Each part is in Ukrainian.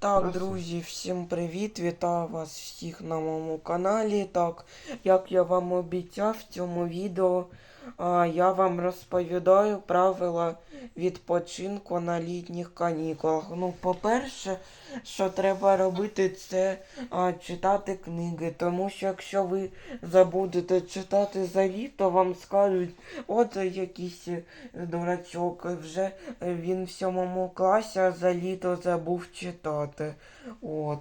Так, Красиво. друзі, всім привіт! Вітаю вас всіх на моєму каналі. Так, як я вам обіцяв в цьому відео, я вам розповідаю правила відпочинку на літніх канікулах. Ну, по-перше, що треба робити, це читати книги. Тому що якщо ви забудете читати за літо, вам скажуть, от якийсь е, дурачок, вже він в сьомому класі, а за літо забув читати. От.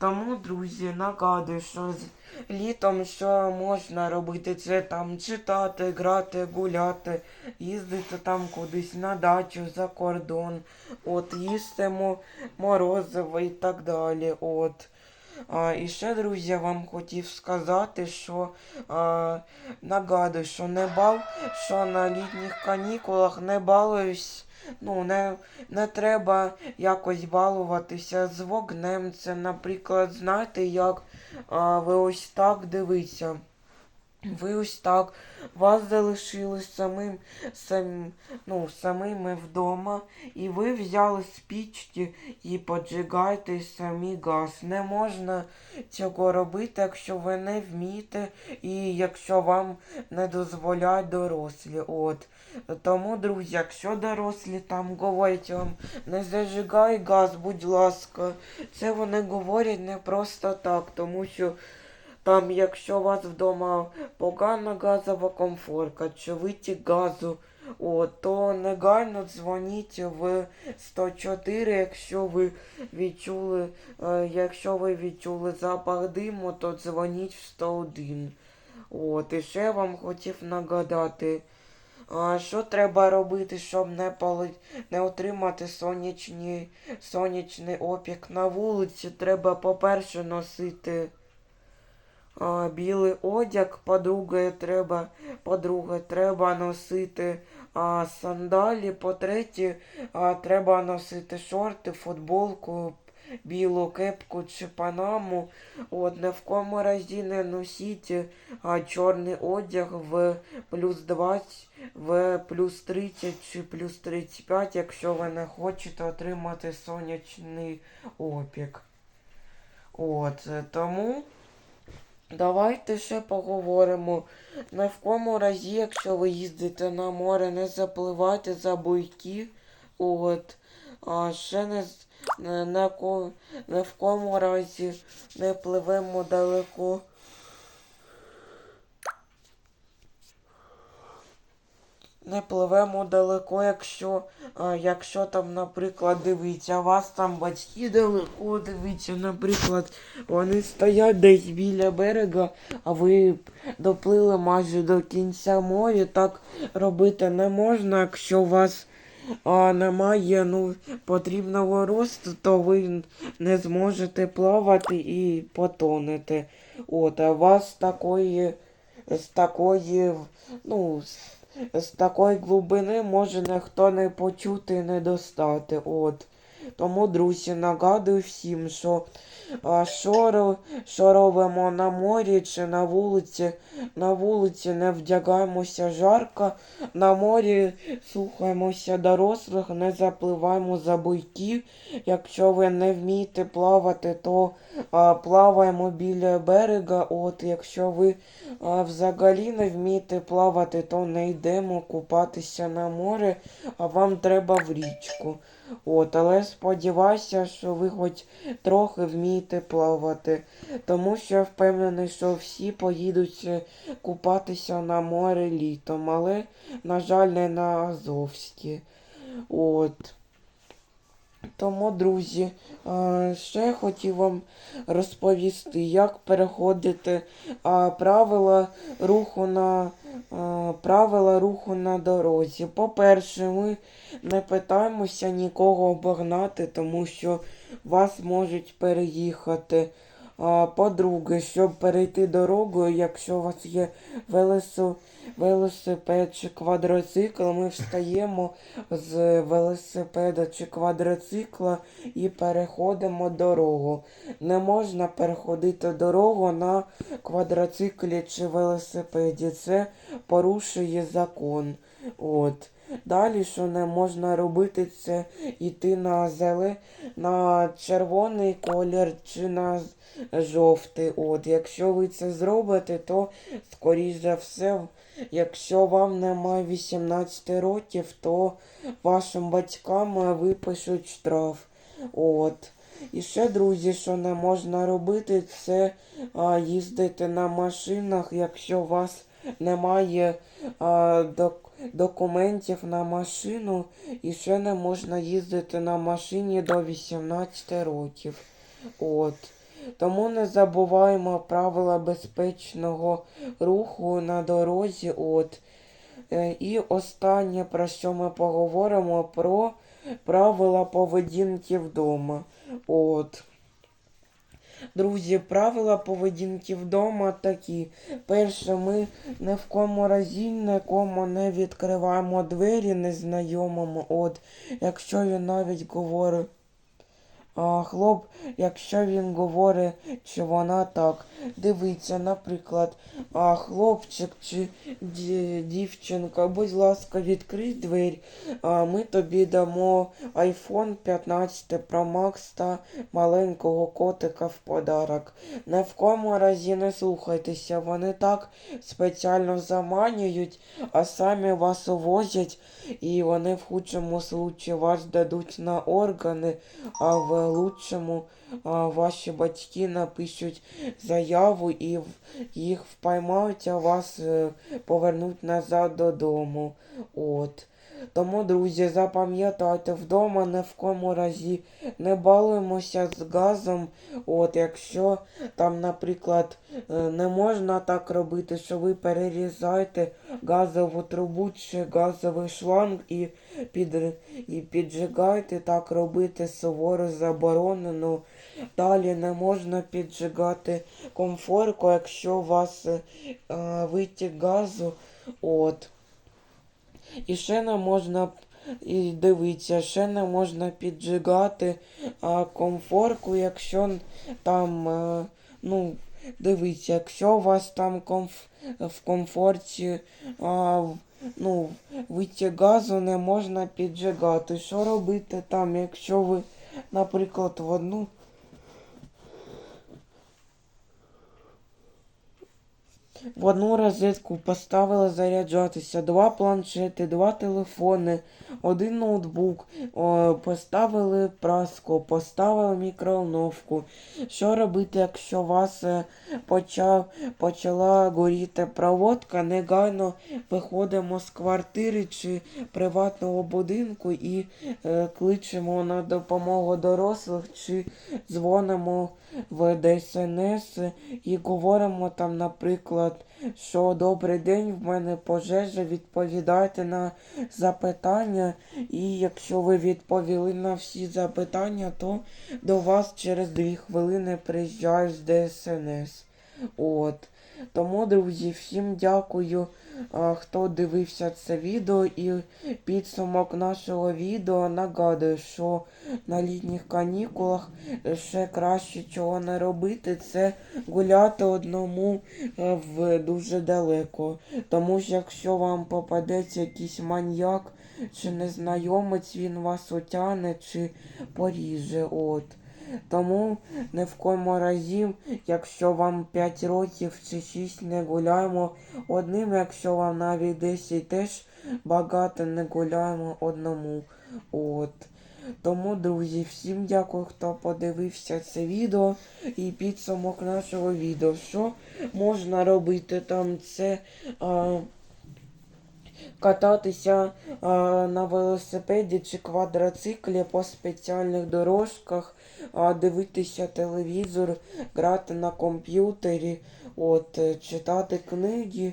Тому, друзі, нагадую, що з літом що можна робити, це там читати, грати, гуляти, їздити там кудись на дачу за кордон, от, їсти мо- морозиво і так далі. От. А, і ще, друзі, я вам хотів сказати, що а, нагадую, що не бал, що на літніх канікулах не балуюсь. Ну, не, не треба якось балуватися з вогнем. Це, наприклад, знаєте, як а, ви ось так дивіться. Ви ось так, вас залишили самим, сам, ну, самими вдома, і ви взяли спічки і поджигаєте самі газ. Не можна цього робити, якщо ви не вмієте, і якщо вам не дозволяють дорослі. От. Тому, друзі, якщо дорослі там говорять вам, не зажигай газ, будь ласка, це вони говорять не просто так, тому що там, якщо у вас вдома погана газова комфорка чи витік газу, о, то негайно дзвоніть в 104, якщо ви відчули, е, якщо ви відчули запах диму, то дзвоніть в 101. От, і ще вам хотів нагадати. А що треба робити, щоб не поли... не отримати сонячні... сонячний опік на вулиці? Треба, по-перше, носити білий одяг, по-друге, треба, по-друге, треба носити а, сандалі, по-третє, треба носити шорти, футболку, білу кепку чи панаму. От, не в кому разі не носіть а, чорний одяг в плюс 20, в плюс 30 чи плюс 35, якщо ви не хочете отримати сонячний опік. От, е, тому давайте ще поговоримо. Не в кому разі, якщо ви їздите на море, не запливайте за буйки. От, а ще не, не, не, не в кому разі не пливемо далеко. Не пливемо далеко, якщо, якщо там, наприклад, дивіться, вас там батьки далеко дивіться, наприклад, вони стоять десь біля берега, а ви доплили майже до кінця моря. Так робити не можна, якщо у вас а, немає ну, потрібного росту, то ви не зможете плавати і потонете. От, а вас такої, з такої, ну, з такої глибини може ніхто не почути і не достати. От. Тому, друзі, нагадую всім, що що, що робимо на морі чи на вулиці. На вулиці не вдягаємося жарко, на морі слухаємося дорослих, не запливаємо за буйки. Якщо ви не вмієте плавати, то а, плаваємо біля берега. От, якщо ви а, взагалі не вмієте плавати, то не йдемо купатися на море, а вам треба в річку. От, але сподіваюся, що ви хоч трохи вмієте плавати. Тому що я впевнений, що всі поїдуть е, купатися на море літом, але, на жаль, не на Азовське. От. Тому, друзі, а, ще хотів вам розповісти, як переходити правила руху на правила руху на дорозі. По-перше, ми не питаємося нікого обогнати, тому що вас можуть переїхати. По-друге, щоб перейти дорогу, якщо у вас є велосипед чи квадроцикл, ми встаємо з велосипеда чи квадроцикла і переходимо дорогу. Не можна переходити дорогу на квадроциклі чи велосипеді. Це порушує закон. От. Далі, що не можна робити, це йти на зеле, на червоний колір чи на жовтий. От, якщо ви це зробите, то скоріш за все, якщо вам немає 18 років, то вашим батькам е, випишуть штраф. От. І ще, друзі, що не можна робити, це а, їздити на машинах, якщо у вас немає а, док- документів на машину, і ще не можна їздити на машині до 18 років. От. Тому не забуваємо правила безпечного руху на дорозі. От. Е, І останнє, про що ми поговоримо, про правила поведінки вдома. От. Друзі, правила поведінки вдома такі. Перше, ми ні в кому разі нікому не відкриваємо двері незнайомому. От, якщо він навіть говорить. Хлоп, якщо він говорить, чи вона так. Дивіться, наприклад, а, хлопчик чи дівчинка, будь ласка, відкрий двері, а ми тобі дамо iPhone 15 Pro Max та маленького котика в подарок. Не в кому разі не слухайтеся, вони так спеціально заманюють, а самі вас увозять, і вони в худшому случаї вас дадуть на органи, а в лучшому ваші батьки напишуть заяву і їх впіймають, а вас е, повернуть назад додому. От. Тому, друзі, запам'ятайте, вдома ні в кому разі не балуємося з газом. От, якщо там, наприклад, е, не можна так робити, що ви перерізаєте газову трубу чи газовий шланг і, під, і піджигаєте, так робити суворо заборонено. Далі не можна піджигати комфорку, якщо у вас е, витік газу. От. І ще не можна і дивіться, ще не можна піджигати а, комфорку, якщо там, е, ну, дивіться, якщо у вас там комф, в комфорті а, ну, витік газу не можна піджигати. Що робити там, якщо ви, наприклад, в одну В одну розетку поставили заряджатися два планшети, два телефони, один ноутбук, о, поставили праску, поставили мікроволновку. Що робити, якщо у вас е, почав, почала горіти проводка, негайно виходимо з квартири чи приватного будинку і е, кличемо на допомогу дорослих чи дзвонимо в ДСНС і говоримо там, наприклад, що добрий день, в мене пожежа, відповідайте на запитання. І якщо ви відповіли на всі запитання, то до вас через дві хвилини приїжджають з ДСНС. От. Тому, друзі, всім дякую, хто дивився це відео. І підсумок нашого відео нагадую, що на літніх канікулах ще краще чого не робити, це гуляти одному е, в дуже далеко. Тому що якщо вам попадеться якийсь маньяк чи незнайомець, він вас утягне чи поріже. От. Тому не в кому разі, якщо вам 5 років чи 6 не гуляємо одним, якщо вам навіть 10 теж багато не гуляємо одному. От. Тому, друзі, всім дякую, хто подивився це відео і підсумок нашого відео. Що можна робити там? Це а, кататися а, на велосипеді чи квадроциклі по спеціальних дорожках, а, дивитися телевізор, грати на комп'ютері, от, читати книги.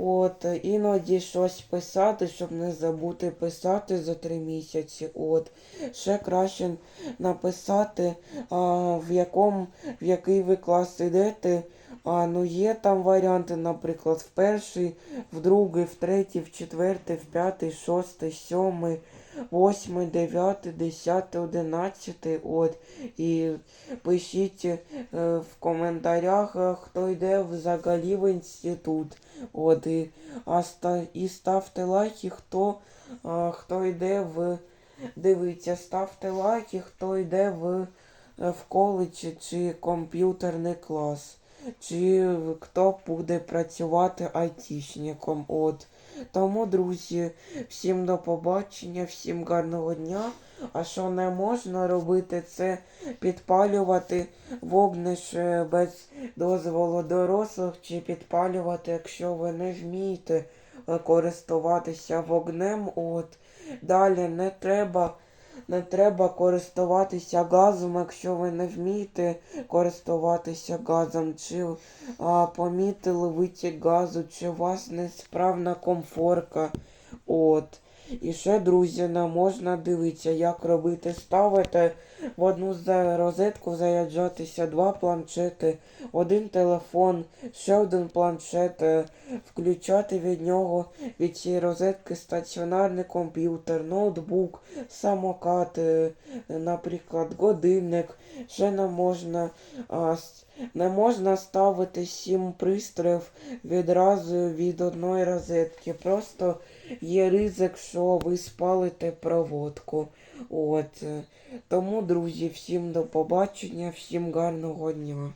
От, іноді щось писати, щоб не забути писати за три місяці. От. Ще краще написати, а, в якому, в який ви клас ідете. А, ну є там варіанти, наприклад, в перший, в другий, в третій, в четвертий, в п'ятий, шостий, сьомий. 8, 9, 10, 11. От. І пишіть е, в коментарях, е, хто йде взагалі в інститут. От. І, а ста, і ставте лайки, хто, а, хто йде в. Дивіться, ставте лайки, хто йде в, е, в коледж чи комп'ютерний клас. Чи хто буде працювати айтішником. От. Тому, друзі, всім до побачення, всім гарного дня. А що не можна робити, це підпалювати вогнище без дозволу дорослих, чи підпалювати, якщо ви не вмієте е, користуватися вогнем. От. Далі не треба. Не треба користуватися газом, якщо ви не вмієте користуватися газом, чи а, помітили витік газу, чи у вас несправна комфорка. От. І ще, друзі, не можна дивитися, як робити. Ставити в одну розетку заряджатися два планшети, один телефон, ще один планшет, е, включати від нього від цієї розетки стаціонарний комп'ютер, ноутбук, самокат, е, наприклад, годинник. Ще не можна, а, не можна ставити сім пристроїв відразу від одної розетки. Просто є ризик, що ви спалите проводку. От. Тому, друзі, всім до побачення, всім гарного дня.